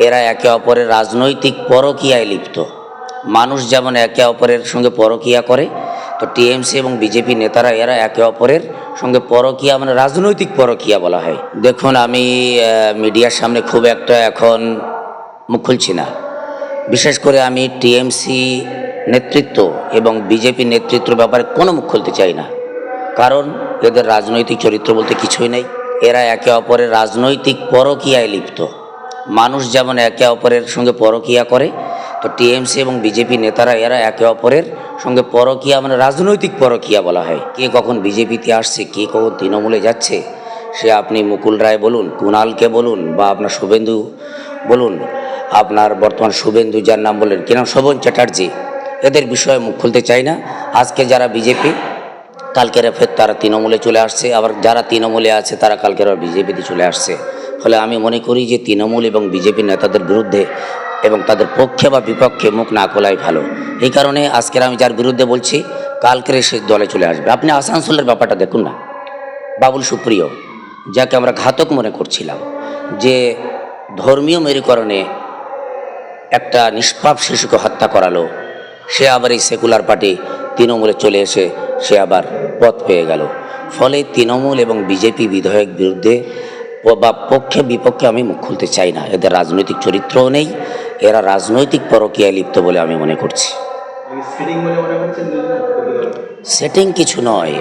এরা একে অপরের রাজনৈতিক পরকীয়ায় লিপ্ত। মানুষ যেমন একে অপরের সঙ্গে পরকীয়া করে, তো টিএমসি এবং বিজেপি নেতারা এরা একে অপরের সঙ্গে পরকীয়া মানে রাজনৈতিক পরকীয়া বলা হয়। দেখুন, আমি মিডিয়ার সামনে খুব একটা এখন মুখ খুলছি না। বিশেষ করে আমি টিএমসি নেতৃত্ব এবং বিজেপি নেতৃত্ব ব্যাপারে কোনো মুখ খুলতে চাই না। কারণ এদের রাজনৈতিক চরিত্র বলতে কিছুই নেই। এরা একে অপরের রাজনৈতিক পরকীয়ায় লিপ্ত। মানুষ যেমন একে অপরের সঙ্গে পরকীয়া করে, তো টিএমসি এবং বিজেপি নেতারা এরা একে অপরের সঙ্গে পরকীয়া মানে রাজনৈতিক পরকীয়া বলা হয়। কে কখন বিজেপিতে আসছে, কে কখন তৃণমূলে যাচ্ছে, সে আপনি মুকুল রায় বলুন, কুণালকে বলুন, বা আপনার শুভেন্দু বলুন, আপনার বর্তমান শুভেন্দু, যার নাম বললেন কিনা শোভন চ্যাটার্জি, এদের বিষয়ে মুখ খুলতে চাই না। আজকে যারা বিজেপি, কালকের ফের তারা তৃণমূলে চলে আসছে, আবার যারা তৃণমূলে আছে, তারা কালকের বিজেপিতে চলে আসছে। ফলে আমি মনে করি যে তৃণমূল এবং বিজেপি নেতাদের বিরুদ্ধে এবং তাদের পক্ষে বা বিপক্ষে মুখ না খোলাই ভালো। এই কারণে আজকের আমি যার বিরুদ্ধে বলছি, কালকের সে দলে চলে আসবে। আপনি আসানসোলের ব্যাপারটা দেখুন না। বাবুল সুপ্রিয়, যাকে আমরা ঘাতক মনে করছিলাম, যে ধর্মীয় মেরুকরণে একটা নিষ্পাপ শিশুকে হত্যা করালো, সে আবার এই সেকুলার পার্টি তৃণমূলে চলে এসে সে আবার পথ পেয়ে গেল। ফলে তৃণমূল এবং বিজেপি বিধায়ক বিরুদ্ধে বা পক্ষে বিপক্ষে আমি মুখ খুলতে চাই না। এদের রাজনৈতিক চরিত্রও নেই এরা রাজনৈতিক পরকীয়ায় লিপ্ত বলে আমি মনে করছি। সেটিং মনে কিছু নয়।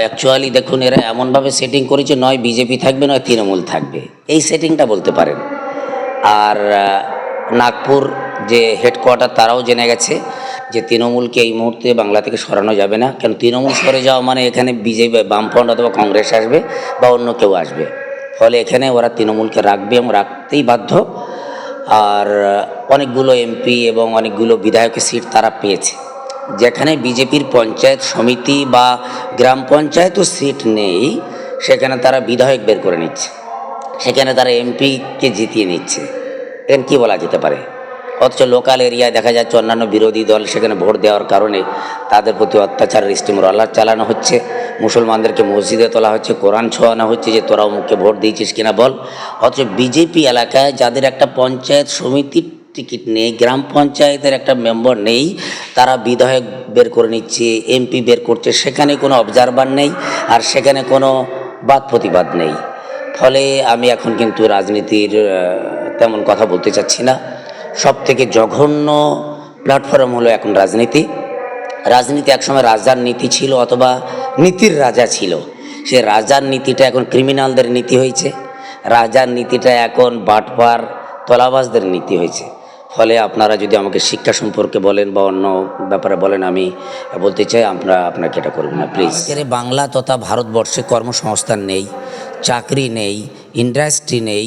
অ্যাকচুয়ালি দেখুন এরা এমনভাবে সেটিং করেছে নয় বিজেপি থাকবে নয় তৃণমূল থাকবে। এই সেটিংটা বলতে পারেন। আর নাগপুর যে হেডকোয়ার্টার তারাও জেনে গেছে। যে তৃণমূলকে এই মুহূর্তে বাংলা থেকে সরানো যাবে না। কেন তৃণমূল সরে যাওয়া মানে এখানে বিজেপি বামফ্রন্ট অথবা কংগ্রেস আসবে বা অন্য কেউ আসবে। ফলে এখানে ওরা তৃণমূলকে রাখবে এবং রাখতেই বাধ্য। আর অনেকগুলো এমপি এবং অনেকগুলো বিধায়কের সিট তারা পেয়েছে। যেখানে বিজেপির পঞ্চায়েত সমিতি বা গ্রাম পঞ্চায়েতও সিট নেই, সেখানে তারা বিধায়ক বের করে নিচ্ছে। সেখানে তারা এমপিকে জিতিয়ে নিচ্ছে। এর কী বলা যেতে পারে? অথচ লোকাল এরিয়ায় দেখা যাচ্ছে অন্যান্য বিরোধী দল সেখানে ভোট দেওয়ার কারণে তাদের প্রতি অত্যাচারের স্টিম রলার চালানো হচ্ছে। মুসলমানদেরকে মসজিদে তোলা হচ্ছে, কোরআন ছোঁয়ানো হচ্ছে যে তোরা মুখে ভোট দিয়েছিস কিনা বল। অথচ বিজেপি এলাকায় যাদের একটা পঞ্চায়েত সমিতির টিকিট নেই, গ্রাম পঞ্চায়েতের একটা মেম্বার নেই, তারা বিধায়ক বের করে নিচ্ছে এমপি বের করছে, সেখানে কোনো অবজারভার নেই আর সেখানে কোনো বাদ প্রতিবাদ নেই। ফলে আমি এখন কিন্তু রাজনীতির তেমন কথা বলতে চাচ্ছি না। সব থেকে জঘন্য প্ল্যাটফর্ম হলো এখন রাজনীতি। রাজনীতি একসময় রাজার নীতি ছিল অথবা নীতির রাজা ছিল। সে রাজার নীতিটা এখন ক্রিমিনালদের নীতি হয়েছে। রাজার নীতিটা এখন বাটপার তলাবাজদের নীতি হয়েছে। ফলে আপনারা যদি আমাকে শিক্ষা সম্পর্কে বলেন বা অন্য ব্যাপারে বলেন, আমি বলতে চাই আপনারা আপনাকে এটা করবেন না প্লিজ বাংলা তথা ভারতবর্ষে কর্মসংস্থান নেই, চাকরি নেই ইন্ডাস্ট্রি নেই,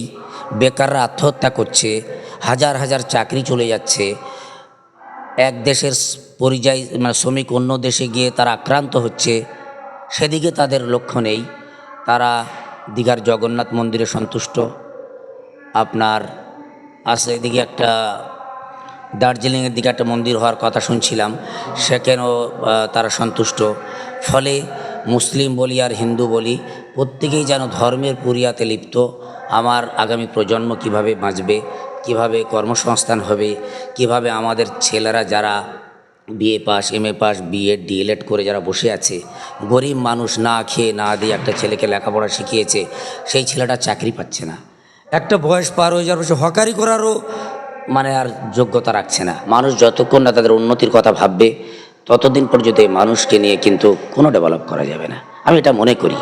বেকাররা আত্মহত্যা করছে হাজার হাজার চাকরি চলে যাচ্ছে। এক দেশের পরিযায়ী মানে শ্রমিক অন্য দেশে গিয়ে তারা আক্রান্ত হচ্ছে, সেদিকে তাদের লক্ষ্য নেই। তারা দীঘার জগন্নাথ মন্দিরে সন্তুষ্ট। আপনার আসলে এদিকে একটা দার্জিলিংয়ের দিকে একটা মন্দির হওয়ার কথা শুনছিলাম, সেখানেও তারা সন্তুষ্ট। ফলে মুসলিম বলি আর হিন্দু বলি, প্রত্যেকেই যেন ধর্মের পুরিয়াতে লিপ্ত। আমার আগামী প্রজন্ম কীভাবে বাঁচবে কীভাবে কর্মসংস্থান হবে, কীভাবে আমাদের ছেলেরা যারা BA pass M A pass BEd DElEd করে যারা বসে আছে, গরিব মানুষ না খেয়ে না দিয়ে একটা ছেলেকে লেখাপড়া শিখিয়েছে, সেই ছেলেটা চাকরি পাচ্ছে না। একটা বয়স পার হয়ে যাওয়ার পর হকারি করারও মানে আর যোগ্যতা রাখছে না। মানুষ যতক্ষণ না তাদের উন্নতির কথা ভাববে, ততদিন পর্যন্ত এই মানুষকে নিয়ে কিন্তু কোনো ডেভেলপ করা যাবে না। আমি এটা মনে করি।